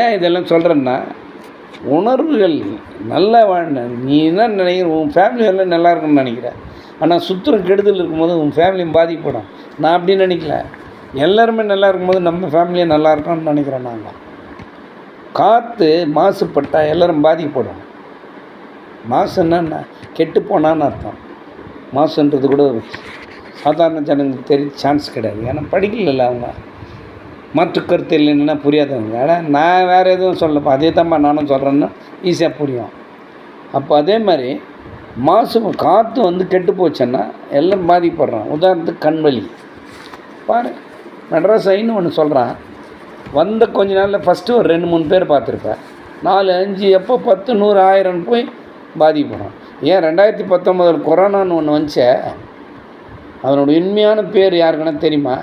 ஏன் இதெல்லாம் சொல்கிறேன்னா உணர்வுகள் நல்லா வாழணும் நீ என்ன நினைக்கிற உன் ஃபேமிலி எல்லாம் நல்லா இருக்குன்னு நினைக்கிற. ஆனால் சுற்றுற கெடுதல் இருக்கும்போது உன் ஃபேமிலியும் பாதிக்கப்படும். நான் அப்படி நினைக்கல. எல்லாருமே நல்லா இருக்கும்போது நம்ம ஃபேமிலியும் நல்லா இருக்கணும்னு நினைக்கிறேன் நாங்கள் காற்று மாசுபட்டால் எல்லோரும் பாதிக்கப்படும். மாசுன்னா என்ன கெட்டு போனான்னு அர்த்தம். மாசுன்றது கூட சாதாரண ஜனங்களுக்கு தெரிய சான்ஸ் கிடையாது. ஏன்னா படிக்கல அவங்க. மாற்று கருத்து இல்லைன்னா புரியாதவங்க. ஆனால் நான் வேறு எதுவும் சொல்லப்பா அதே தான்ப்பா நானும் சொல்கிறேன்னா ஈஸியாக புரியும். அப்போ அதே மாதிரி மாசு காற்று வந்து கெட்டு போச்சுன்னா எல்லாம் பாதிப்படுறான் உதாரணத்துக்கு கண்வலி பாரு மெட்ராஸ் ஐன்னு ஒன்று சொல்கிறான் வந்த கொஞ்ச நாளில் ஃபஸ்ட்டு ஒரு ரெண்டு மூணு பேர் பார்த்துருப்பேன் நாலு அஞ்சு எப்போ பத்து நூறு ஆயிரம் போய் பாதிப்படும் ஏன் ரெண்டாயிரத்தி பத்தொம்போதில் கொரோனான்னு ஒன்று வந்துச்சே? அதனோட உண்மையான பேர் யாருக்குன்னா தெரியுமா?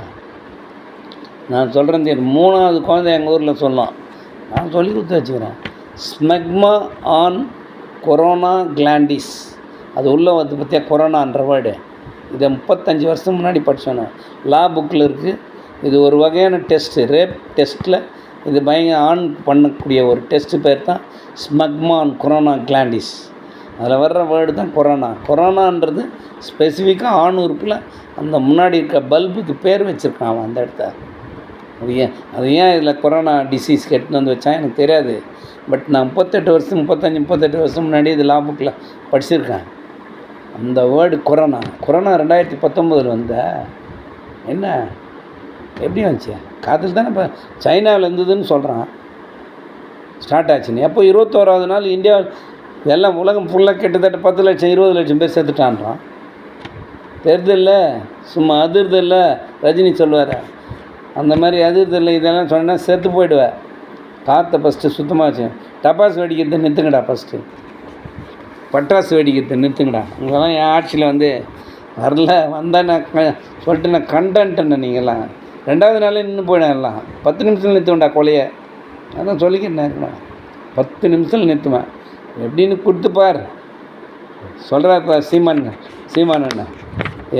நான் சொல்கிறேன் தெரியும் மூணாவது குழந்தை எங்கள் ஊரில் சொல்லலாம். நான் சொல்லி கொடுத்து வச்சுக்கிறேன். ஸ்மெக்மா ஆன் கொரோனா கிளாண்டிஸ் அது உள்ளே வந்து பார்த்தியா கொரோனான்ற வேர்டு இதை முப்பத்தஞ்சு வருஷம் முன்னாடி படித்தோம் லா புக்கில் இருக்குது இது ஒரு வகையான டெஸ்ட்டு ரேப் டெஸ்ட்டில் இது பயங்கர ஆன் பண்ணக்கூடிய ஒரு டெஸ்ட்டு பேர் தான் ஸ்மக்மான் கொரோனா கிளாண்டிஸ் அதில் வர்ற வேர்டு தான் கொரோனா கொரோனான்றது ஸ்பெசிஃபிக்காக ஆண் உறுப்பில் அந்த முன்னாடி இருக்க பல்புக்கு பேர் வச்சுருக்கான் அவன் அந்த இடத்த. அது ஏன் அது ஏன் இதில் கொரோனா டிசீஸ் கெட்டுன்னு வந்து வச்சா எனக்கு தெரியாது. பட் நான் முப்பத்தெட்டு வருஷம் முப்பத்தஞ்சு முப்பத்தெட்டு வருஷம் முன்னாடி இது லா புக்கில் படிச்சிருக்கேன். அந்த வேர்டு கொரோனா கொரோனா ரெண்டாயிரத்தி பத்தொம்போதில் வந்த என்ன? எப்படி வந்துச்சு? காற்றுல தானே இப்போ சைனாவில் இருந்ததுன்னு சொல்கிறான் ஸ்டார்ட் ஆச்சுன்னு. எப்போ இருபத்தோராவது நாள் இந்தியா எல்லாம் உலகம் ஃபுல்லாக கிட்டத்தட்ட பத்து லட்சம் இருபது லட்சம் பேர் செத்துட்டான்றான். தெரிதில்ல? சும்மா அதிர்தில்ல? ரஜினி சொல்லுவார். அந்த மாதிரி அதிர்தில்ல இதெல்லாம் சொன்னால் செத்து போயிடுவேன் காற்றை ஃபஸ்ட்டு சுத்தமாக வச்சு. டப்பாசு வெடிக்கிறது நிறுத்துங்கடா ஃபஸ்ட்டு பட்டாசு வெடிக்கிறது நிறுத்துங்கடா. உங்களெல்லாம் என் ஆட்சியில் வந்து வரல வந்தால் நான் சொல்லிட்டு நான் கண்டன்ட்டேன் நீங்கள்லாம் ரெண்டாவது நாளே நின்று போயிடும் எல்லாம். பத்து நிமிஷத்தில் நிறுத்துவேன்டா கொலையை. அதான் சொல்லிக்கிட்டேன் பத்து நிமிஷத்தில் நிறுத்துவேன். எப்படின்னு கொடுத்து பார். சொல்கிறாப்பா சீமான் சீமான்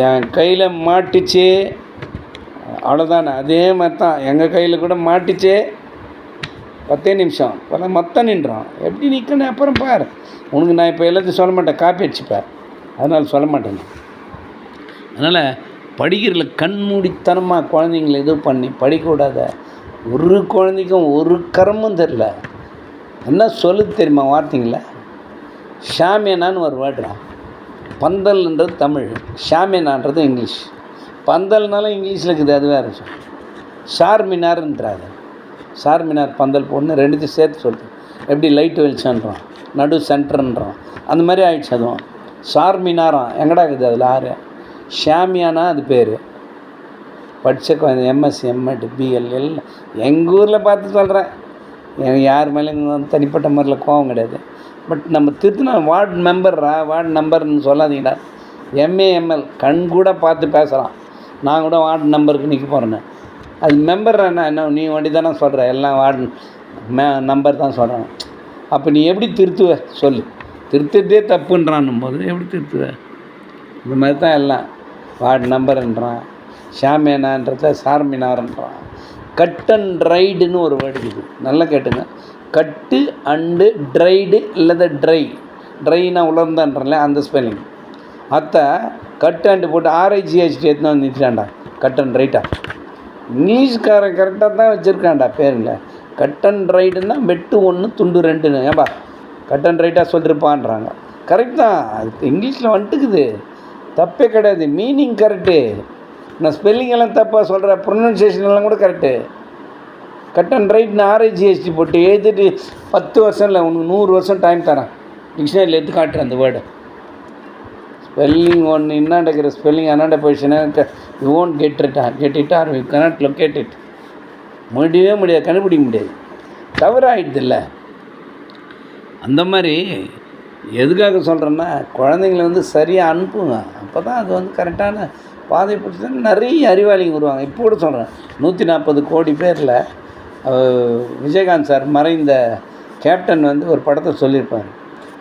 என் கையில் மாட்டுச்சு. அவ்வளோதானே அதே மாதிரி தான் எங்கள் கையில் கூட மாட்டிச்சே. பத்தே நிமிஷம். பல மொத்தம் நின்றோம். எப்படி நிற்கணும் அப்புறம் பார். உனக்கு நான் இப்போ எல்லாத்தையும் சொல்ல மாட்டேன். காப்பி அடிச்சுப்பேன் அதனால் சொல்ல மாட்டேன் அதனால் படிக்கிறதுல கண்மூடித்தனமாக குழந்தைங்கள இது பண்ணி படிக்கக்கூடாத. ஒரு குழந்தைக்கும் ஒரு கரமும் தெரில என்ன சொல்லுது தெரியுமா? வார்த்தைங்கள? ஷாமியனான்னு ஒரு வேர்டுடா பந்தல்ன்றது தமிழ். ஷாமியனான்றது இங்கிலீஷ். பந்தல்னாலும் இங்கிலீஷில் இருக்குது அது வேறு விஷயம். ஷார்மினார்ன்றாரு ஷார்மினார் பந்தல் போடணும் ரெண்டுத்தையும் சேர்த்து சொல்லுது எப்படி லைட் வெளிச்சம்ன்றோம் நடு சென்டர்ன்றோம் அந்த மாதிரி ஆயிடுச்சு அதுவும். ஷார்மினாராம் எங்கடா இருக்குது அதில் ஆறு? ஷாமியானா அது பேர். படித்த குழந்தை எம்எஸ்சி எம்எட் பிஎல் எல்லாம் எங்கள் ஊரில் பார்த்து சொல்கிறேன் யார் மேலேயும் தனிப்பட்ட முறையில் கோவம் கிடையாது. பட் நம்ம திருத்தின வார்டு மெம்பர்ரா வார்டு நம்பர்னு சொல்லாதீங்கடா. எம்ஏஎம்எல் கண் கூட பார்த்து பேசுகிறான் நான் கூட வார்டு நம்பருக்கு நிற்க போகிறேன்னு அது மெம்பர் என்ன என்ன நீ வண்டி தானே சொல்கிற எல்லாம் வார்டு மே நம்பர் தான் சொல்கிறேன் அப்போ நீ எப்படி திருத்துவ? சொல்லு. திருத்துறதே தப்புன்றான் போது எப்படி திருத்துவ? இந்த மாதிரி தான் எல்லாம். வார்டு நம்பர்ன்றான். ஷாமியானான்றத சார்மினார்ன்றான். கட் அண்ட் ட்ரைடுன்னு ஒரு வேர்டு இருக்குது. நல்லா கேட்டுங்க. கட்டு அண்டு ட்ரைடு இல்லாத ட்ரை ட்ரைனா உலர்ந்தான்றல அந்த ஸ்பெல்லிங் அத்தை கட் அண்டு போட்டு ஆர்ஐஜிஹெச்டி எடுத்துன்னு வந்து நிறுத்திட்டான்டா. கட் அண்ட் ரைட்டா இங்கிலீஷ்காரன் கரெக்டாக தான் வச்சுருக்காண்டா பேரில். கட் அண்ட் ரைட்டுன்னா வெட்டு ஒன்று துண்டு ரெண்டுன்னு. ஏப்பா கட் அண்ட் ரைட்டாக சொல்லிருப்பான்றாங்க. கரெக்ட் தான். அது இங்கிலீஷில் வந்துட்டுக்குது தப்பே கிடையாது. மீனிங் கரெக்டு நான் ஸ்பெல்லிங் எல்லாம் தப்பாக சொல்கிறேன் ப்ரொனன்சியேஷன் எல்லாம் கூட கரெக்டு கட் அண்ட் ரைட்னு ஆர்ஐஜிஎஸ்டி போட்டு எழுதிட்டு பத்து வருஷம் இல்லை உனக்கு நூறு வருஷம் டைம் தரேன். டிக்ஷனரியில் எடுத்து காட்டுறேன் அந்த வேர்டு ஸ்பெல்லிங் ஒன்று இருக்கிற ஸ்பெல்லிங் அண்ணாண்ட போயிடுச்சுன்னா you won't get it get it or you cannot locate it முடியவே முடியாது கண்டுபிடிக்க முடியாது. தவறாகிடுது இல்லை அந்த மாதிரி எதுக்காக சொல்கிறேன்னா குழந்தைங்கள வந்து சரியாக அனுப்புங்க. அப்போ தான் அது வந்து கரெக்டான பாதை பிடிச்சி நிறைய அறிவாளிங்க வருவாங்க. இப்போ கூட சொல்கிறேன் நூற்றி நாற்பது கோடி பேரில் விஜயகாந்த் சார் மறைந்த கேப்டன் வந்து ஒரு படத்தை சொல்லியிருப்பார்.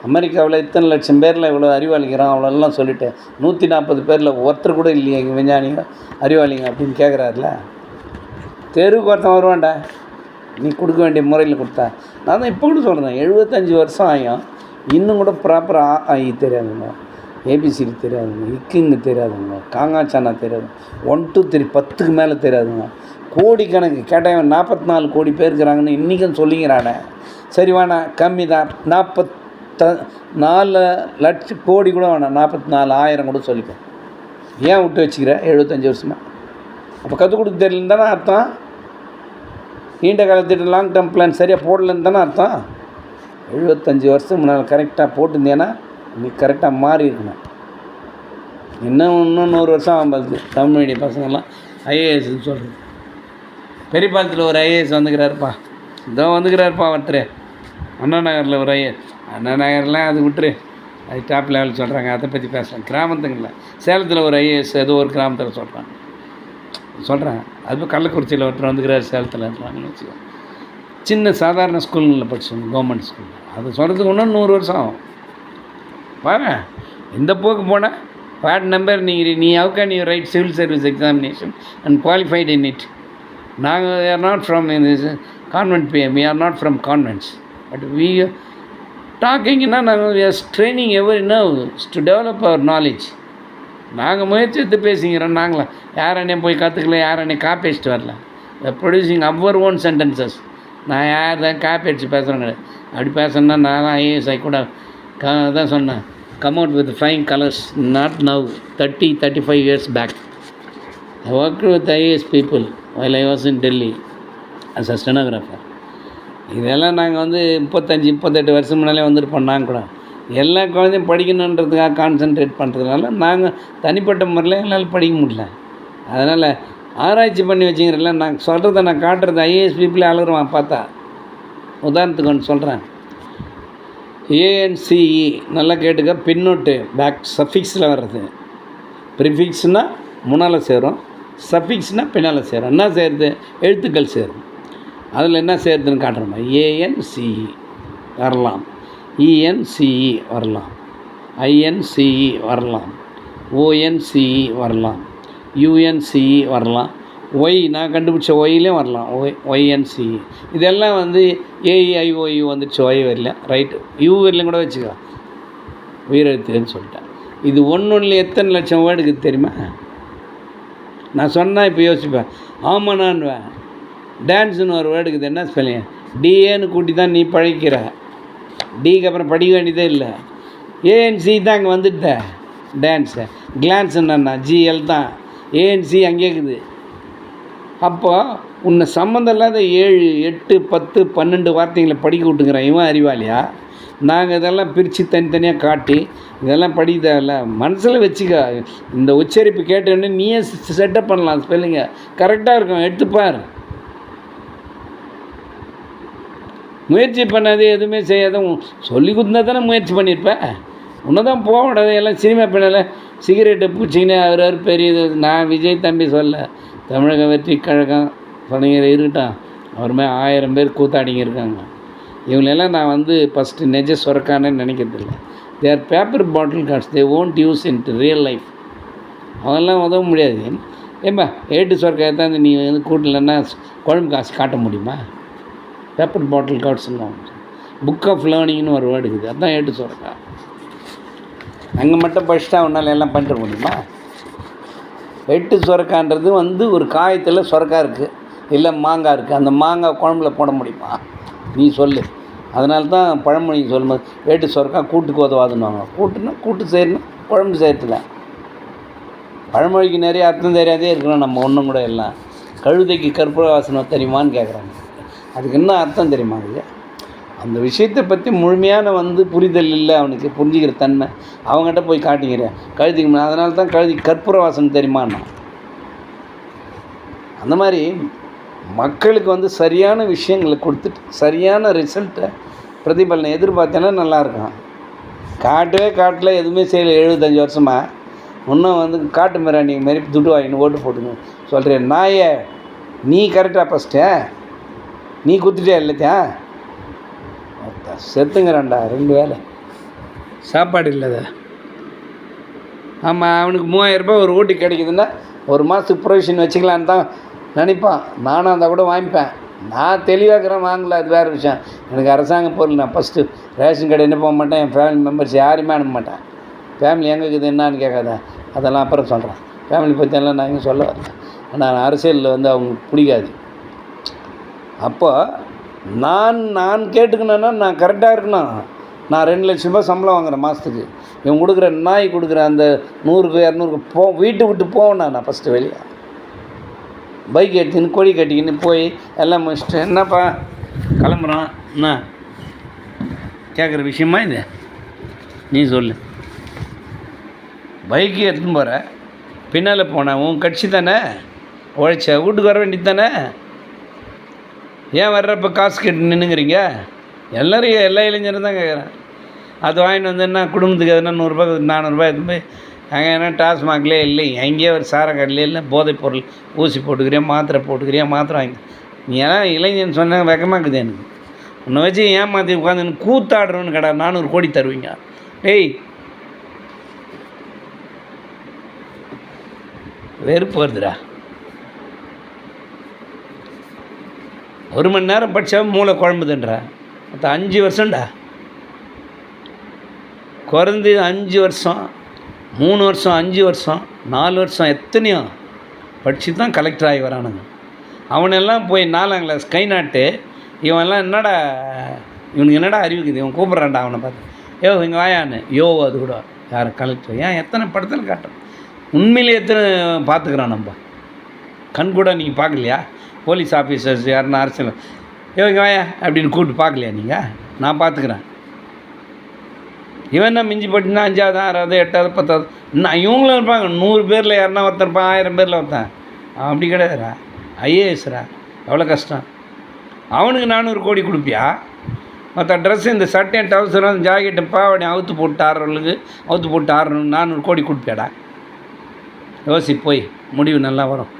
அமெரிக்காவில் இத்தனை லட்சம் பேரில் இவ்வளோ அறிவாளிக்கிறான் அவ்வளோலாம் சொல்லிவிட்டு நூற்றி நாற்பது பேரில் ஒருத்தர் கூட இல்லையே எங்கள் விஞ்ஞானிங்க அறிவாளிங்க அப்படின்னு கேட்குறாருல. தெருவுக்கு ஒருத்தன் வருவான்டா. நீ கொடுக்க வேண்டிய முறையில் கொடுத்தா. நான் தான் இப்போ கூட சொல்கிறேன் எழுபத்தஞ்சி வருஷம் ஆகும் இன்னும் கூட ப்ராப்பராக ஆ ஆகி தெரியாதுங்க. ஏபிசிடி தெரியாதுங்க. இக்குங்க தெரியாதுங்க. காங்காச்சானா தெரியாது. ஒன் டூ த்ரீ பத்துக்கு மேலே தெரியாதுங்க. கோடிக்கணக்கு கேட்டவன் நாற்பத்தி நாலு கோடி பேர் இருக்கிறாங்கன்னு இன்றைக்கும் சொல்லிங்கிறானே சரி வேணாம் கம்மி தான். த நாலு லட்சம் கோடி கூட வேணாம். நாற்பத்தி நாலு ஆயிரம் கூட சொல்லிக்கோ. ஏன் விட்டு வச்சுக்கிற? எழுபத்தஞ்சி வருஷமா. அப்போ கற்றுக் கொடுக்க தெரியலன்னு தானே அர்த்தம். நீண்ட காலத்திட்ட லாங் டேர்ம் பிளான் சரியாக போடலன்னு தானே அர்த்தம். எழுபத்தஞ்சி வருஷம் முன்னால் கரெக்டாக போட்டிருந்தேன்னா நீ கரெக்டாக மாறி இருக்கணும். இன்னும் இன்னும் நூறு வருஷம் ஆகும் பார்த்து தமிழ் மீடியம் பசங்கள்லாம் ஐஏஎஸ்ன்னு சொல்கிறது பெரியபாலத்தில் ஒரு ஐஏஎஸ் வந்துக்கிறாருப்பா. இதோ வந்துக்கிறாருப்பா ஒருத்தர் அண்ணா நகரில் ஒரு ஐஏஎஸ் அண்ணா நகர்லாம் அது விட்டுரு. அது டாப் லெவல் சொல்கிறாங்க அதை பற்றி பேசுகிறேன் கிராமத்துங்களில். சேலத்தில் ஒரு ஐஏஎஸ் ஏதோ ஒரு கிராமத்தில் சொல்கிறாங்க சொல்கிறேன் அது கள்ளக்குறிச்சியில் ஒருத்தர் வந்துக்கிறார் சேலத்தில் இருக்கிறாங்கன்னு வச்சுக்கோ சின்ன சாதாரண ஸ்கூலில் படிச்சோம் கவர்மெண்ட் ஸ்கூல் அது சொல்கிறதுக்கு இன்னும் நூறு வருஷம் ஆகும். பாரு இந்த போக்கு போனால் வார்டு நம்பர் நீங்கள் நீ how can you write civil service examination and qualified in it நாங்கள் are not from convent B we are not from convents but we டாக்கிங்னா நாங்கள் training every now to develop our knowledge நாங்கள் முயற்சி எடுத்து பேசிக்கிறோம் நாங்களாம் யாரனையும் போய் கற்றுக்கல யாரனையும் காப்பி அடிச்சுட்டு வரல ப்ரொடியூசிங் அவர் ஓன் சென்டென்சஸ் நான் யார் தான் காப்பி அடிச்சு பேசுகிறேன் கிடையாது. அப்படி பேசணுன்னா நான் தான் ஐஏஎஸ் ஐ கூட க தான் சொன்னேன். Come out with fine colours not now thirty thirty five years back I work with IAS people while I was in Delhi as a stenographer இதெல்லாம் நாங்கள் வந்து முப்பத்தஞ்சு முப்பத்தெட்டு வருஷம் முன்னாலே வந்துருப்போம் நாங்கள் கூட. எல்லா குழந்தையும் படிக்கணுன்றதுக்காக கான்சென்ட்ரேட் பண்ணுறதுனால நாங்கள் தனிப்பட்ட முறையில் எங்களால் படிக்க முடியல. அதனால் ஆராய்ச்சி பண்ணி வச்சுங்கிறல நான் சொல்கிறத நான் காட்டுறது ஐஏஎஸ் பீப்புளே அழுகிறவன் பார்த்தா. உதாரணத்துக்கு ஒன்று சொல்கிறேன் ஏஎன்சிஇ நல்லா கேட்டுக்க பின்னோட்டு பேக் சஃபிக்ஸில் வர்றது. ப்ரிஃபிக்ஸ்னால் முன்னால் சேரும் சஃபிக்ஸ்னால் பின்னால் சேரும். என்ன சேருது? எழுத்துக்கள் சேரும். அதில் என்ன சேர்த்துன்னு காட்டுறோமா? ஏஎன்சிஇ வரலாம். இஎன்சிஇ வரலாம். ஐஎன்சிஇ வரலாம். ஓஎன்சிஇ வரலாம். யூஎன்சிஇ வரலாம். ஒய் நான் கண்டுபிடிச்ச ஒய்லேயும் வரலாம். ஒய் ஒய்என்சிஇ இதெல்லாம் வந்து ஏஇஐஓயு வந்துடுச்சு ஒய் வரல. ரைட்டு யூ வரலையும் கூட வச்சுக்கோ. உயிரெழுத்துன்னு சொல்லிட்டேன். இது ஒன்று ஒன்றில் எத்தனை லட்சம் வேர்டுக்கு தெரியுமா? நான் சொன்னால் இப்போ யோசிப்பேன். ஆமாண்ணான்வேன் டான்ஸுன்னு ஒரு வேர்டுக்குது என்ன ஸ்பெல்லிங் டிஏன்னு கூட்டி தான் நீ பழகிக்கிற டிக்கு அப்புறம் படிக்க வேண்டியதே இல்லை. ஏஎன்சி தான் அங்கே வந்துட்ட. டான்ஸு கிளான்ஸ் என்னன்னா ஜிஎல் தான். ஏஎன்சி அங்கே இருக்குது. அப்போ உன்னை சம்மந்தம் இல்லாத ஏழு எட்டு பத்து பன்னெண்டு வார்த்தைகளை படிக்க விட்டுங்கிறேன் இவன் அறிவாளியா? நாங்கள் இதெல்லாம் பிரித்து தனித்தனியாக காட்டி இதெல்லாம் படிக்க தேவையில்ல மனசில் வச்சுக்க. இந்த உச்சரிப்பு கேட்டோடனே நீயே செட்டப் பண்ணலாம் ஸ்பெல்லிங்க கரெக்டாக இருக்கும். எடுத்துப்பார் முயற்சி பண்ணாது எதுவுமே செய்யாத சொல்லி கொடுத்தா தானே முயற்சி பண்ணியிருப்பேன் உன்னை தான் போக விடாது எல்லாம் சினிமா பின்னால். சிகரெட்டை பூச்சிக்கினே அவர் அவர் பெரியது நான் விஜய் தம்பி சொல்ல தமிழக வெற்றி கழகம் சொன்னீங்க இருக்கட்டும். அவர் மாதிரி ஆயிரம் பேர் கூத்தாடிங்க இருக்காங்க. இவங்களெல்லாம் நான் வந்து ஃபஸ்ட்டு நெஜ சொரக்கானு நினைக்கிறதில்ல there paper bottle cards they won't use in real life அதெல்லாம் உதவ முடியாது. ஏம்பா ஏட்டு சொரக்காய் தான் நீ வந்து கூட்டலன்னா குழம்பு காசு காட்ட முடியுமா? பேப்பர் பாட்டில் கார்ட்ஸ்லாம் புக் ஆஃப் லேர்னிங்னு ஒரு வேர்டு இருக்குது. அதுதான் ஏட்டு சொரக்காய் அங்கே மட்டும் படிச்சுட்டா உன்னால் எல்லாம் பண்ணிட முடியுமா? எட்டு சுரக்கான்றது வந்து ஒரு காயத்தில் சுரக்காய் இருக்குது இல்லை மாங்காய் இருக்குது அந்த மாங்காய் குழம்புல போட முடியுமா? நீ சொல்லு. அதனால தான் பழமொழி சொல்லும்போது வேட்டு சுரக்காய் கூட்டுக்கு உதவாதுன்னுவாங்க. கூட்டுனா கூட்டு செய்யணும் குழம்பு செய்யறதுல. பழமொழிக்கு நிறைய அர்த்தம் தெரியாதே இருக்கணும் நம்ம ஒன்றும் கூட எல்லாம். கழுதைக்கு கற்பூர வாசனம் தெரியுமான்னு கேட்குறாங்க அதுக்கு என்ன அர்த்தம் தெரியுமா அது அந்த விஷயத்தை பற்றி முழுமையான வந்து புரிதல் இல்லை அவனுக்கு புரிஞ்சுக்கிற தன்மை. அவங்ககிட்ட போய் காட்டிக்கிறேன் கழுதிக்கு அதனால தான் கழுதி கற்பூர வாசனை தெரியுமான்னா? அந்த மாதிரி மக்களுக்கு வந்து சரியான விஷயங்களை கொடுத்துட்டு சரியான ரிசல்ட்டை பிரதிபலனை எதிர்பார்த்தேன்னா நல்லாயிருக்கும் காட்டவே காட்டில் எதுவுமே செய்யலை. எழுபத்தஞ்சி வருஷமாக இன்னும் வந்து காட்டு மிராண்டி மாரி துட்டு வாங்கின்னு ஓட்டு போட்டுங்க சொல்கிறேன் நாயே நீ கரெக்டாக ஃபஸ்ட்டு நீ குத்துட்டியா இல்லைத்தியா செத்துங்கிறான்டா ரெண்டு வேலை சாப்பாடு இல்லாத ஆமாம் அவனுக்கு மூவாயிரம் ரூபாய் ஒரு ஊட்டி கிடைக்குதுன்னா ஒரு மாதத்துக்கு ப்ரொவிஷன் வச்சுக்கலான்னு தான் நினைப்பான். நானும் அந்த கூட வாங்கிப்பேன். நான் தெளிவாக்கிறேன் வாங்கல அது வேறு விஷயம். எனக்கு அரசாங்க பொருள் நான் ஃபஸ்ட்டு ரேஷன் கடை என்ன போக மாட்டேன் என் ஃபேமிலி மெம்பர்ஸ் யாரையுமே அனுப்ப மாட்டேன் ஃபேமிலி எங்கே இருக்குது என்னான்னு கேட்காத. அதெல்லாம் அப்புறம் சொல்கிறேன் ஃபேமிலி பற்றியெல்லாம் நான் இங்கே சொல்ல வரல. ஆனால் அரசியலில் வந்து அவங்களுக்கு பிடிக்காது. அப்போ நான் நான் கேட்டுக்கணுன்னா நான் கரெக்டாக இருக்கணும். நான் ரெண்டு லட்ச ரூபாய் சம்பளம் வாங்குறேன் மாதத்துக்கு இவன் கொடுக்குற நாய் கொடுக்குற அந்த நூறுக்கு இரநூறுக்கு போ வீட்டு விட்டு போவேன் நான் ஃபஸ்ட்டு வெளியே. பைக் எடுத்துன்னு கொடி கட்டிக்கின்னு போய் எல்லாம் முடிச்சுட்டு என்னப்பா கிளம்புறோம் என்ன? கேட்குற விஷயமா இது? நீ சொல்லு. பைக்கு எடுத்துன்னு போகிற பின்னால் போனேன் உன் கட்சி தானே? உழைச்ச வீட்டுக்கு வர வேண்டியது தானே? ஏன் வர்றப்போ காசு கேட்டு நின்றுங்கிறீங்க எல்லோரும் எல்லா இளைஞரும் தான் கேட்குறேன் அது வாங்கிட்டு வந்து என்ன குடும்பத்துக்கு எதுனா நூறுரூபா நானூறுரூபா எடுத்து போய் அங்கே என்ன டாஸ்மாக்லேயே இல்லை எங்கேயோ ஒரு சார கடையிலே இல்லை போதைப் பொருள் ஊசி போட்டுக்கிறியா மாத்திரை போட்டுக்கிறியா மாத்திரை வாங்கி நீ ஏன்னா இளைஞன் சொன்ன வெக்கமாக்குது எனக்கு. உன்னை வச்சு ஏமாற்றி உட்காந்து கூத்தாடுறோன்னு கடை நானூறு கோடி தருவீங்க. டேய் வெறுப்பு வருதுடா. ஒரு மணி நேரம் படித்தா மூளை குழம்புதுன்றா. மற்ற அஞ்சு வருஷம்டா. குறைந்து அஞ்சு வருஷம் மூணு வருஷம் அஞ்சு வருஷம் நாலு வருஷம் எத்தனையோ படித்து தான் கலெக்டர் ஆகி வரானுங்க. அவனெல்லாம் போய் நாலாம் கிளாஸ் கை நாட்டு இவன்லாம் என்னடா இவனுக்கு என்னடா அறிவிக்குது இவன் கூப்பிட்றான்டா அவனை பார்த்து. யோ இங்கே வாயான்னு. யோ அது கூட. யார் கலெக்டர் ஏன் எத்தனை படத்தில் காட்டுறோம் உண்மையிலே எத்தனை பார்த்துக்குறான் நம்ம. கண் கூட நீங்கள் பார்க்கலையா? போலீஸ் ஆஃபீஸர்ஸ் யாருன்னா அரசியல் இவங்க வாயா அப்படின்னு கூப்பிட்டு பார்க்கலையா நீங்கள் நான் பார்த்துக்குறேன். இவன் என்ன மிஞ்சி போட்டினா அஞ்சாவது ஆறாவது எட்டாவது பத்தாவது நான் இவங்களும் இருப்பாங்க. நூறு பேரில் யாருன்னா ஒருத்தன் இருப்பான் ஆயிரம் பேரில் ஒருத்தன். அப்படி கிடையாதுடா. ஐஏஎஸ்ரா எவ்வளோ கஷ்டம். அவனுக்கு நானூறு கோடி கொடுப்பியா? மற்ற ட்ரெஸ் இந்த சட்டையும் டவுசரும் ஜாக்கெட்டு பாவடி அவுத்து போட்டு ஆடுறவங்களுக்கு அவுத்து போட்டு ஆடுறவங்களுக்கு நானூறு கோடி கொடுப்பியாடா? யோசி போய். முடிவு நல்லா வரும்.